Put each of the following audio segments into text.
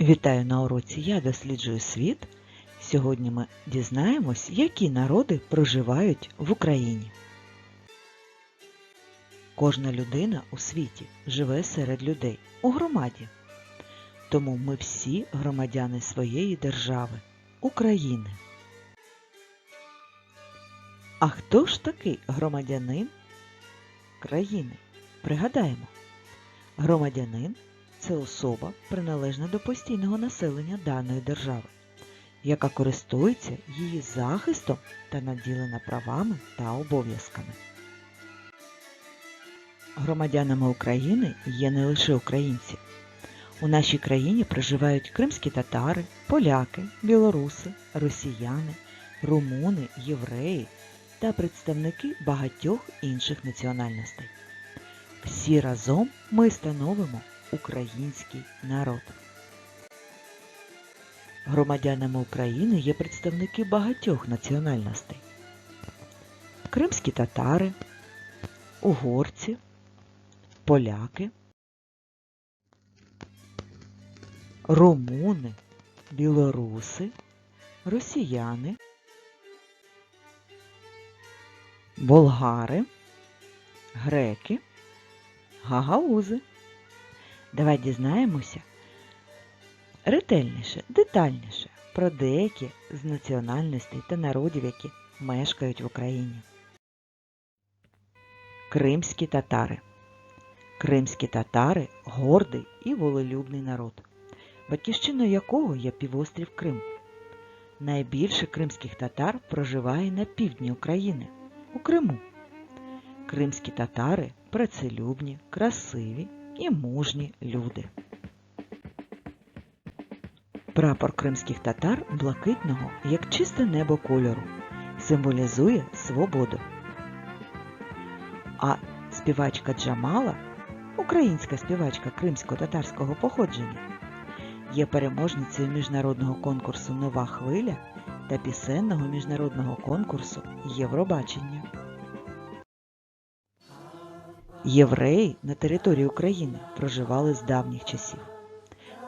Вітаю на уроці Я досліджую світ. Сьогодні ми дізнаємось, які народи проживають в Україні. Кожна людина у світі живе серед людей у громаді. Тому ми всі громадяни своєї держави України. А хто ж такий громадянин країни? Пригадаємо, громадянин це особа, приналежна до постійного населення даної держави, яка користується її захистом та наділена правами та обов'язками. Громадянами України є не лише українці. У нашій країні проживають кримські татари, поляки, білоруси, росіяни, румуни, євреї та представники багатьох інших національностей. Всі разом ми становимо український народ. Громадянами України є представники багатьох національностей. Кримські татари, угорці, поляки, румуни, білоруси, росіяни, болгари, греки, гагаузи. Давай дізнаємося ретельніше, детальніше про деякі з національностей та народів, які мешкають в Україні. Кримські татари. Кримські татари гордий і волелюбний народ, батьківщиною якого є півострів Крим. Найбільше кримських татар проживає на півдні України, у Криму. Кримські татари працелюбні, красиві і мужні люди. Прапор кримських татар блакитного, як чисте небо кольору, символізує свободу. А співачка Джамала, українська співачка кримсько-татарського походження, є переможницею міжнародного конкурсу Нова хвиля та пісенного міжнародного конкурсу Євробачення. Євреї на території України проживали з давніх часів.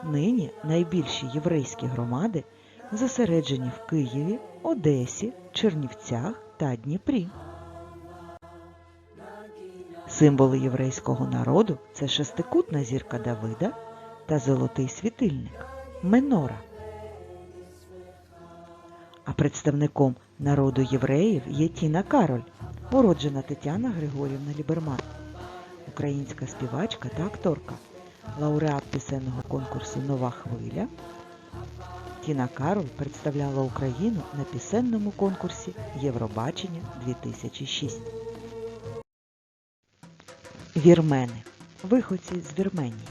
Нині найбільші єврейські громади зосереджені в Києві, Одесі, Чернівцях та Дніпрі. Символи єврейського народу це шестикутна зірка Давида та золотий світильник Менора. А представником народу євреїв є Тіна Кароль, уроджена Тетяна Григорівна Ліберман українська співачка та акторка, лауреат пісенного конкурсу Нова хвиля. Тіна Кароль представляла Україну на пісенному конкурсі Євробачення 2006. Вірмени. Виходці з Вірменії.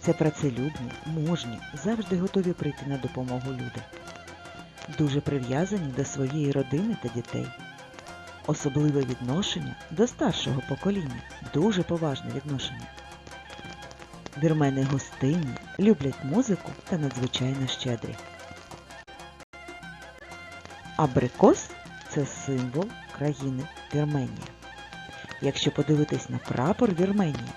Це працелюбні, мужні, завжди готові прийти на допомогу люди. Дуже прив'язані до своєї родини та дітей. Особливе відношення до старшого покоління, дуже поважне відношення. Вірмени гостинні, люблять музику та надзвичайно щедрі. Абрикос це символ країни Вірменія. Якщо подивитись на прапор Вірменії,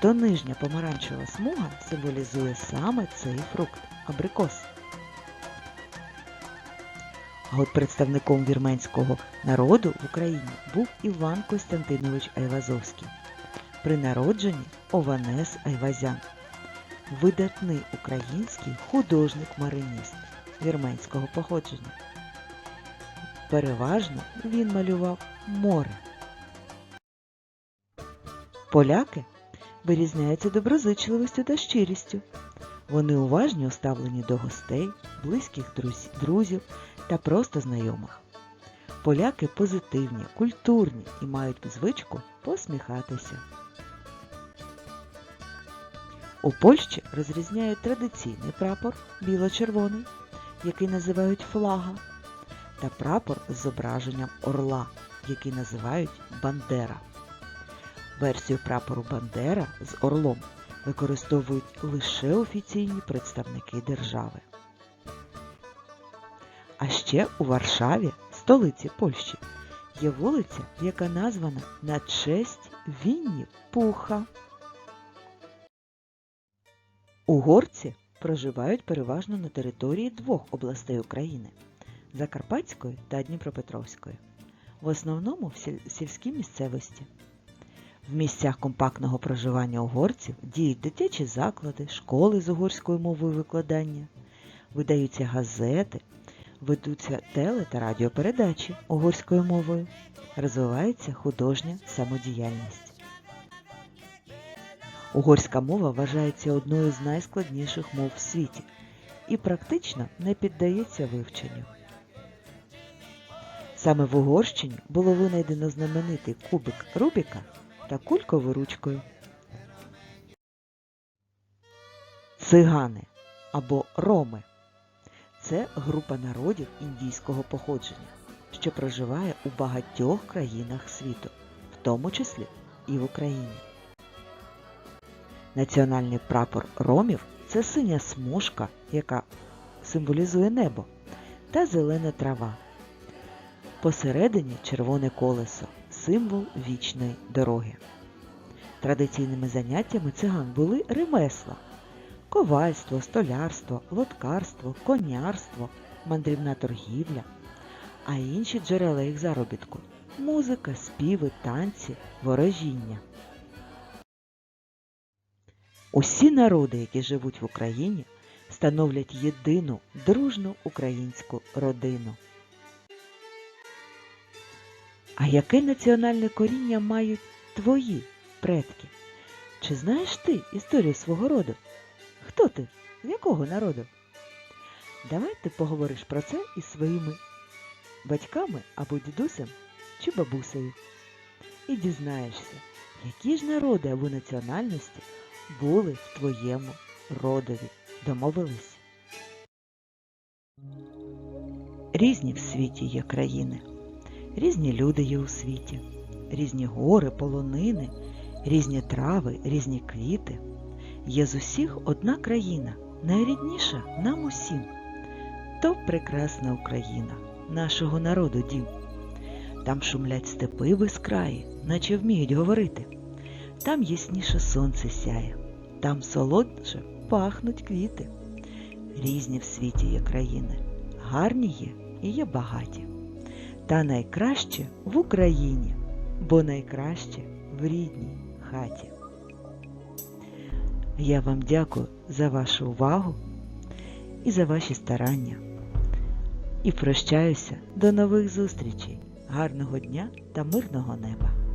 то нижня помаранчева смуга символізує саме цей фрукт абрикос. А от представником вірменського народу в Україні був Іван Костянтинович Айвазовський. При народженні Ованес Айвазян. Видатний український художник-мариніст вірменського походження. Переважно він малював море. Поляки вирізняються доброзичливістю та щирістю. Вони уважні у ставленні до гостей, близьких друзів та просто знайомих. Поляки позитивні, культурні і мають звичку посміхатися. У Польщі розрізняють традиційний прапор біло-червоний, який називають флага, та прапор з зображенням орла, який називають бандера. Версію прапору Бандера з орлом використовують лише офіційні представники держави. А ще у Варшаві, столиці Польщі, є вулиця, яка названа на честь Вінні Пуха. Угорці проживають переважно на території двох областей України Закарпатської та Дніпропетровської, в основному в сільській місцевості. В місцях компактного проживання угорців діють дитячі заклади, школи з угорською мовою викладання, видаються газети, ведуться теле та радіопередачі угорською мовою, розвивається художня самодіяльність. Угорська мова вважається одною з найскладніших мов в світі і практично не піддається вивченню. Саме в Угорщині було винайдено знаменитий кубик Рубіка та кулькову ручкою. Цигани або роми це група народів індійського походження, що проживає у багатьох країнах світу, в тому числі і в Україні. Національний прапор ромів це синя смужка, яка символізує небо, та зелена трава. Посередині червоне колесо символ вічної дороги. Традиційними заняттями циган були ремесла, ковальство, столярство, лоткарство, конярство, мандрівна торгівля, а інші джерела їх заробітку музика, співи, танці, ворожіння. Усі народи, які живуть в Україні, становлять єдину дружну українську родину. А яке національне коріння мають твої предки? Чи знаєш ти історію свого роду? Хто ти? З якого народу? Давай ти поговориш про це із своїми батьками або дідусем чи бабусею. І дізнаєшся, які ж народи або національності були в твоєму родові. Домовились? Різні в світі є країни, різні люди є у світі, різні гори, полонини, різні трави, різні квіти. Є з усіх одна країна, найрідніша нам усім. То прекрасна Україна, нашого народу дім. Там шумлять степи безкраї, наче вміють говорити. Там ясніше сонце сяє, там солодше пахнуть квіти. Різні в світі є країни, гарні є і є багаті. Та найкраще в Україні, бо найкраще в рідній хаті. Я вам дякую за вашу увагу і за ваші старання. І прощаюся до нових зустрічей. Гарного дня та мирного неба!